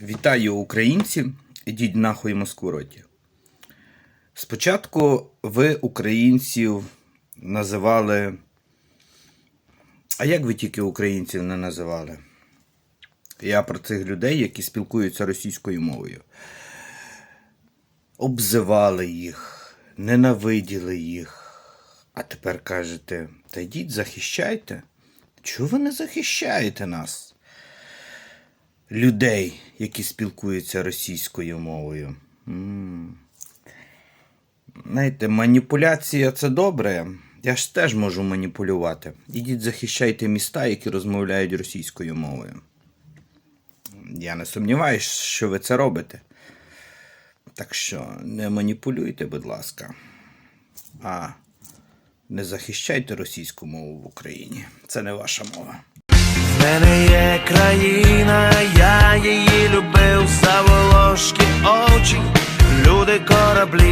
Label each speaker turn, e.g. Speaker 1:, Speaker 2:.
Speaker 1: Вітаю українці, ідіть нахуй Москвороті. Спочатку ви українців називали. А як ви тільки українців не називали? Я про цих людей, які спілкуються російською мовою. Обзивали їх, ненавиділи їх. А тепер кажете, та йдіть захищайте. Чого ви не захищаєте нас? Людей, які спілкуються російською мовою. Знаєте, маніпуляція це добре. Я ж теж можу маніпулювати. Ідіть захищайте міста, які розмовляють російською мовою. Я не сумніваюся, що ви це робите. Так що не маніпулюйте, будь ласка. А не захищайте російську мову в Україні. Це не ваша мова.
Speaker 2: В мене є країна, заволошки очі, люди кораблі.